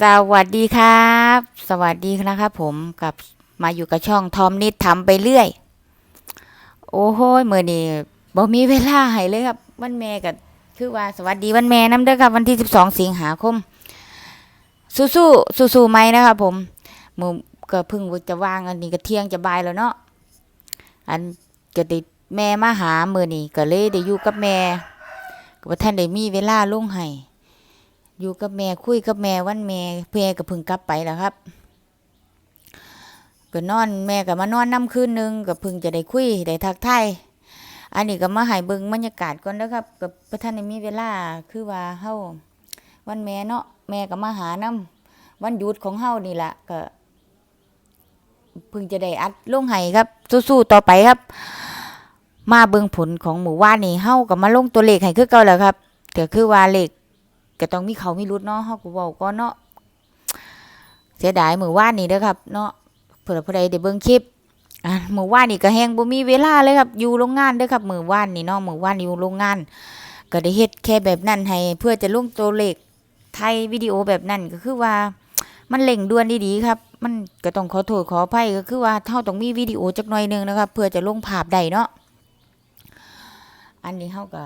สวัสดีครับ สวัสดีนะครับผมกับมาอยู่กับช่องทอมนิดทำไปเรื่อย โอ้โหเมื่อนี้บ่มีเวลาให้เลยครับ วันแม่ก็คือว่าสวัสดีวันแม่น้ำเด้อครับ วันที่12สิงหาคม สู้สู้สู้สู้ๆไหมนะครับผมมือก็เพิ่งจะว่างอันนี้ก็เที่ยงจะบ่ายแล้วเนาะอันก็ติดแม่มาหาเมื่อนี้ก็เลยได้อยู่กับแม่ก็บ่ท่านได้มีเวลาลงให้ อยู่กับแม่คุยกับแม่วันแม่เพื่อก็เพึ่งกลับไปแล้วครับก็นอนแม่ก็มานอนน้ำคืนหนึงก็เพึ่งจะได้คุยได้ทักทายอันนี้ก็มาให้เบิงบรรยากาศก่อนนะครับกับประท่านมีเวลาคือว่าเฮาวันแม่เนาะแม่ก็มาหานํวันหยุดของเฮานี่แหละก็เพึ่งจะได้อัดลงให้ครับ สู้ๆต่อไปครับ มาเบิงผลของหมู่ว่านี่เฮาก็มาลงตัวเลขให้คือเก่าแล้วครับก็คือว่าเลข ก็ต้องมีเขามีรุดเนาะเฮาก็เว้าก่อนเนาะเสียดายมื้อวานนี้เด้อครับ เนาะเผื่อผู้ใดได้เบิ่งคลิปอะมื้อวานนี่ก็แฮงบ่มีเวลาเลยครับอยู่โรงงานเด้อครับมื้อวานนี่เนาะมื้อวานอยู่โรงงาน ก็ได้เฮ็ดแค่แบบนั้นให้เพื่อจะลงตัวเลขไทยวิดีโอแบบนั้นก็คือว่ามันเร่งด่วนดีๆครับ มันก็ต้องขอโทษขออภัยก็คือว่าเฮาต้องมีวิดีโอจักหน่อยนึงนะครับ เพื่อจะลงภาพได้เนาะอันนี้เฮาก็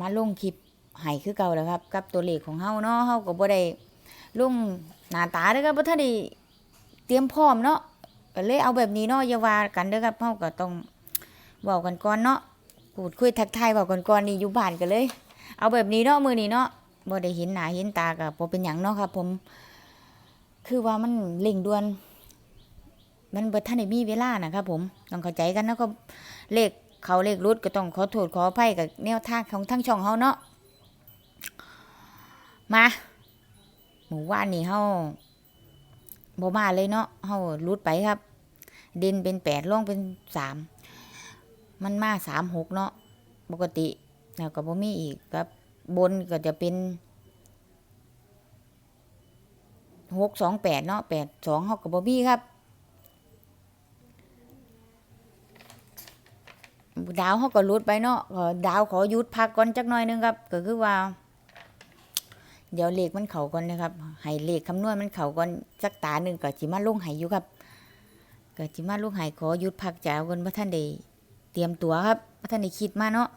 มาลงคลิป ให้คือเก่าแล้วครับ กับตัวเลขของเฮาเนาะเฮาก็บ่ได้ลงหน้าตาเด้อครับบ่ทันได้เตรียมพร้อมเนาะก็เลยเอาแบบนี้เนาะอย่าว่ากันเด้อครับเฮาก็ต้องเว้ากันก่อนเนาะพูดคุยทักทายเว้ากันก่อนนี่อยู่บ้านกันเลย เอาแบบนี้เนาะมื้อนี้เนาะบ่ได้เห็นหน้าเห็นตาก็บ่เป็นหยังเนาะครับ ผม คือว่ามันเร่งด่วน มันบ่ทันได้มีเวลานะครับ ผมต้องเข้าใจกันเนาะก็เลขเขาเลขรุดก็ต้องขอโทษขออภัยกับแนวทางของทั้งช่องเฮาเนาะ มาหมู่ว่านนี่เฮาบ่มาเลยเนาะเฮารุดไปครับ เด่นเป็นแปดล่องเป็นสามมันมาสามหกเนาะปกติแล้วก็บ่มีอีกครับบนก็จะเป็นหกสองแปดเนาะแปดสองเฮาก็บ่มีครับดาวเขาก็รุดไปเนาะดาวขอหยุดพักก่อนจักหน่อยหนึงครับ ก็คือว่า เดี๋ยวเลขมันเข่าก่อนนะครับให้เลขคำนวณมันเข่าก่อนสักตาหนึ่งก็จิมาลงให้อยู่ครับก็จิมาลงให้ขอหยุดพักจ้าก่อนพระท่านได้เตรียมตัวครับพระท่านได้คิดมาเนาะ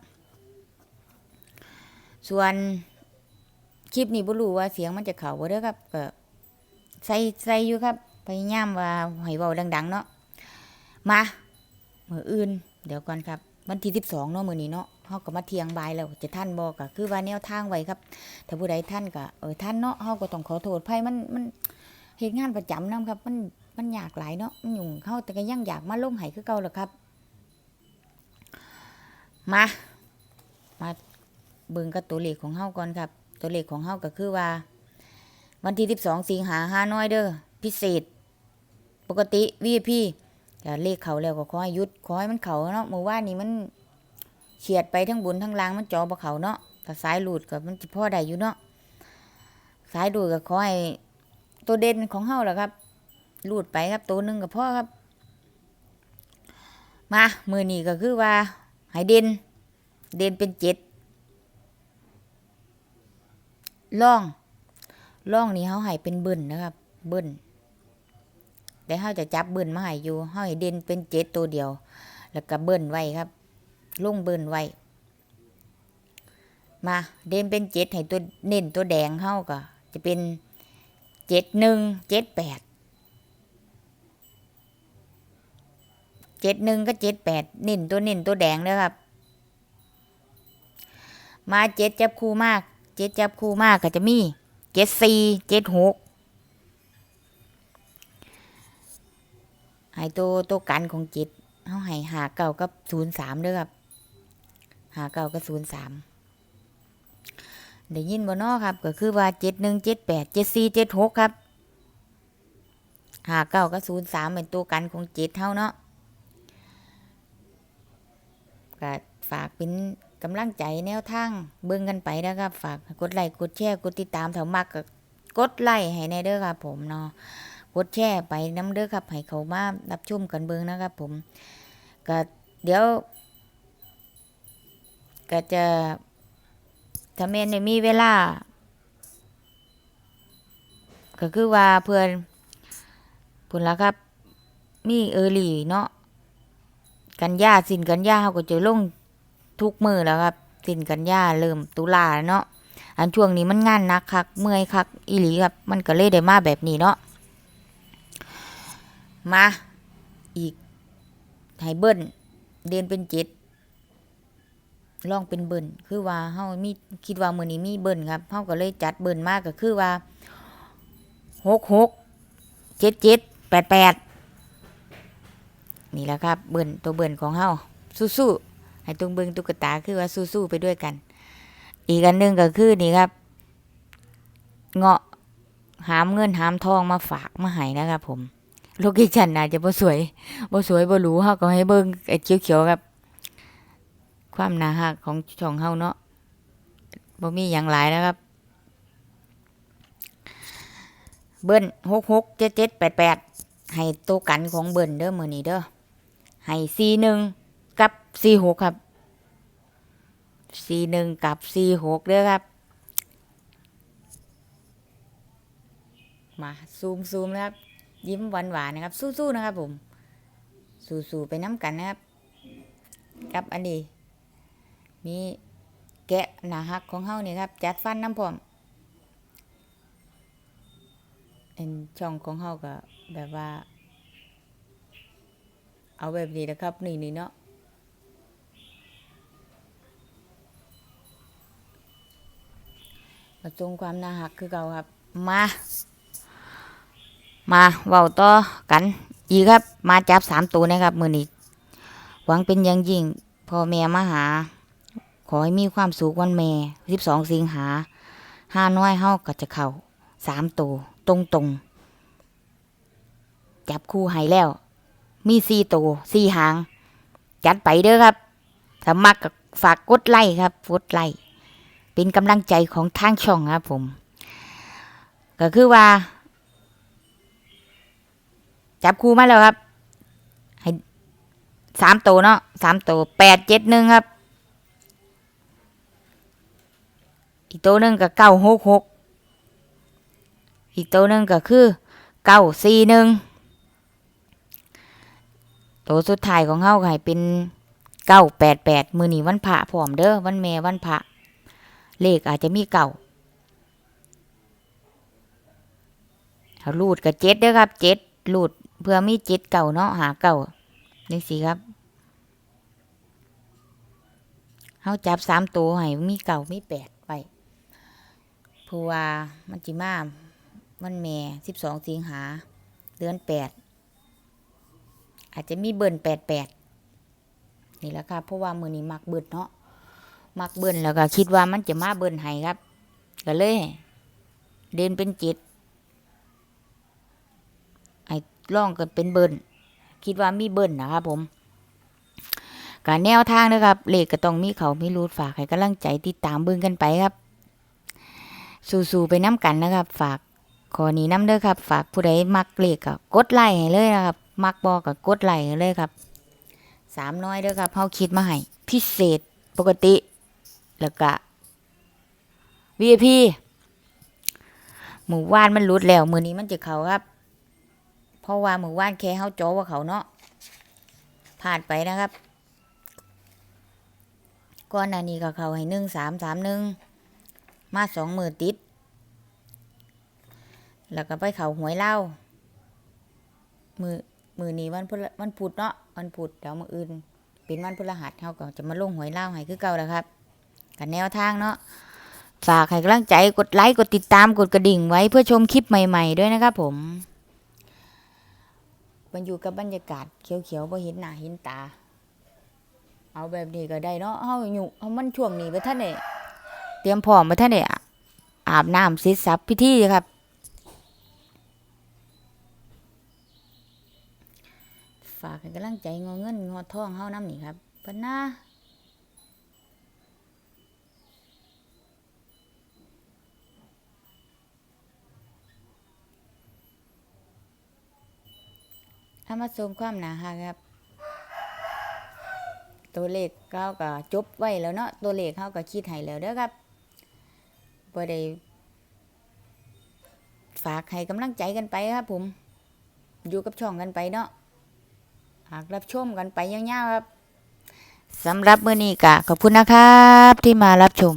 ส่วนคลิปนี้บ่รู้ว่าเสียงมันจะเข้าบ่เด้อครับก็ใส่ใส่อยู่ครับพยายามว่าให้เว้าดัง ๆ เนาะมามื้ออื่น เดี๋ยวก่อนครับ วันที่12เนาะมื้อนี้เนาะเฮาก็มาเที่ยงบายแล้วจะท่านบ่ก็คือว่าแนวทางไว้ครับ ถ้าผู้ใดท่านก็เออท่านเนาะเฮาก็ต้องขอโทษไผมันมันเฮ็ดงานประจำนํครับ มันมันยากหลายเนาะมันยุ่งเฮาแต่ก็ยังอยากมาลงให้คือเก่าแหละครับ มา มาเบิ่งกับตัวเลขของเฮาก่อนครับ ตัวเลขของเฮาก็คือว่า วันที่12สิงหาหาน้อยเด้อพิเศษ ปกติ VIP ก็เลขเขาแล้วก็ขอให้ยุดขอให้มันเขาเนาะเมื่อวานนี้มันเฉียดไปทั้งบนทั้งล่างมันจอบ่เขาเนาะถ้าสายหลุดก็มันสิพอได้อยู่เนาะสายดูดก็ขอให้ตัวเด่นของเฮาแหละครับหลุดไปครับตัวหนึงก็พอครับ มามือนี้ก็คือว่าให้เด่นเด่นเป็นเจ็ดล่องล่องนี้เฮาให้เป็นเบิ้นนะครับ เบิ้น แต่เฮาจะจับเบิ้นมาให้อยู่เฮาให้เด่นเป็นเจ็ดตัวเดียว แล้วก็เบิ้นไว้ครับลงเบิ้นไว้ มาเด่นเป็นเจ็ดให้ตัวเน้นตัวแดงเข้าก็จะเป็นเจ็ดหนึ่งเจ็ดแปดเจ็ดหนึ่งก็เจ็ดแปดเน้นตัวเน้นตัวแดงเลยครับ มาเจ็ดจับคู่มากเจ็ดจับคู่มากก็จะมีเจ็ดสี่เจ็ดหก ให้ตัวตัวกันของจ็ดเขาให้หาเก้ากับศูนย์สามด้วยครับ หาเก้ากับศูนย์สามได้ยินบ่นอครับ ก็คือว่าเจ็ดหนึ่งเจ็ดแปดเจ็ดสี่เจ็ดหกครับหาเก้าก็ศูนย์สามเป็นตัวกันของจ็ดเท่าเนาะก็ฝากเป็นกำลังใจแนวทางเบิ่งกันไปนะครับ ฝากกดไลค์กดแชร์กดติดตามถ้ามักก็กดไลค์ให้ในเด้อครับผมเนาะ กดแชร์ไปน้ำเด้อครับให้เขามารับชมกันเบิ่งนะครับผมก็เดี๋ยว ก็จะถ้าแม่นมีเวลา ก็คือว่าเพื่อนพุ่นละครับ มีเออรี่เนาะกันยาสินกันยาเขาก็จะลงทุกมือแล้วครับสินกันยาเริ่มตุลาเนาะอันช่วงนี้มันงานนักคักเมื่อยคักอีหลีครับ มันก็เลยได้มาแบบนี้เนาะ มา อีกให้เบิ้ลเดือนเป็นเจ็ดลองเป็นเบิ้ลคือว่าเฮามีคิดว่ามื้อนี้มีเบิ้ลครับเฮาก็เลยจัดเบิ้ลมากก็คือว่าหกหกเจ็ดเจ็ดแปดแปดนี่แหละครับ เบิ้ลตัวเบิ้ลของเฮาสู้ๆให้ตรงเบิงตุ๊กตาคือว่าสู้ๆไปด้วยกัน อีกอันหนึงก็คือนี่ครับ เงาะหามเงินหามทองมาฝากมาให้นะครับผม โลเคชั่นอาจจะบ่สวยบ่สวยบ่หรูเฮาก็ให้เบิ่งไอ้เขียวๆครับ ความน่าฮักของช่องเฮาเนาะบ่มีหยังหลายนะครับ เบิ้ลหกหกเจ็ดเจ็ดแปดแปดให้ตัวกันของเบิ้ลเด้อมื้อนี้เด้อให้สีหนึ่งกับสีหกครับสีหนึ่งกับสีหกเด้อครับ มาซูมซูมนะครับ ยิ้มหวานหวานๆนะครับ สู้ๆนะครับผม สู้ๆไปน้ำกันนะครับ กับอันนี้ มีแกะหนาฮักของเฮานี่ครับ จัดฟันน้ำพร้อมเป็นช่องของเฮาก็แบบว่า เอาแบบนี้นะครับ นี่นี่เนาะมาทรงความน่าฮักคือเก่าครับ มา มาเว้าต่อกันอีกครับ มาจับสามตัวนะครับ มือนี้หวังเป็นอย่างยิ่งพ่อแม่มาหา ขอให้มีความสุขวันแม่สิบสองสิงหาห้าน้อยเฮาก็จะเข้าสามตัวตรงตรงจับคู่ให้แล้ว มีสี่ตัวสี่หาง จัดไปเด้อครับถ้ามักก็ฝากกดไลค์ครับกดไลค์เป็นกำลังใจของทางช่องครับผม ก็คือว่า จับคู่มาแล้วครับ ให้สามตัวเนาะสามตัวแปดเจ็ดหนึ่งครับ อีกตัวหนึ่งก็เก้าหกหกอีกตัวหนึ่งก็คือเก้าสี่หนึ่งตัวสุดท้ายของเฮาก็ให้เป็นเก้าแปดแปดมือนีวันพระพร้อมเด้อวันแม่วันพระเลขอาจจะมีเก่าเอารูดกับเจ็ดเด้อครับเจ็ดรูด เพื่อมีจ็ดเก่าเนาะหาเก่านี่สิครับเฮาจับสามตัวให้มีเก่ามีแปดไปพราะว่ามันจิมามันแม่สิบสองสิงหา เดือนแปดอาจจะมีเบิ่นแปดแปดนี่แหละครับเพราะว่ามือนี้มักเบิ่นเนาะมักเบิ่นแล้วก็คิดว่ามันจะมาเบิ่นให้ครับ ก็เลย เดินเป็นจิต ไอ้ ร่องกันเป็นเบิ่นคิดว่ามีเบิ่นนะครับผมการแนวทางนะครับเลขก็ต้องมีเขามีรูดฝากให้กำลังใจติดตามเบิ่งกันไปครับ สู้ๆไปน้ำกันนะครับ ฝากขอนี้น้ำเด้อครับ ฝากผู้ใดมักเลขก็กดไลค์ให้เลยนะครับ มักบอกก็กดไลค์ให้เลยครับสามน้อยเด้อครับเฮาคิดมาให้พิเศษปกติ แล้วก็ VIP หมู่ว่านมันรุดแล้ว มือนี้มันจะเขาครับ เพราะว่าหมู่ว่านแค่เฮาโจว่าเขาเนาะผ่านไปนะครับก่อนนานี้ก็เขาให้หนึ่งสามสามหนึ่งมาสองมือติด แล้วก็ไปเขาหวยเล่ามือมือนี้วันพุธวันพุธเนาะวันพุธเดี๋ยวมืออื่นเป็นวันพฤหัสเขาก็จะมาลงหวยเล่าให้คือเก่าแล้วครับกันแนวทางเนาะฝากให้กำลังใจกดไลค์กดติดตามกดกระดิ่งไว้เพื่อชมคลิปใหม่ ๆ ด้วยนะครับผม มันอยู่กับบรรยากาศเขียวๆบ่เห็นหน้าเห็นตา เอาแบบนี้ก็ได้เนาะเฮาอยู่เฮามันช่วงนี้บ่ท่านเนี่ยเตรียมพร้อมมาท่านเนี่ยอาบน้ำเสร็จสับพิธีครับฝากให้กำลังใจงอเงินงอทองเฮาน้ำนี่ครับเพิ่นนะ มาชมความหนาฮะครับ ตัวเลขเขาก็จบไว้แล้วเนาะตัวเลขเขาก็คิดให้แล้วเด้อครับบ่ได้ฝากให้กำลังใจกันไปครับ ผม อยู่กับช่องกันไปเนาะหากรับชมกันไปยาวๆครับสำหรับมื้อนี้ก็ขอบคุณนะครับ ที่มารับชม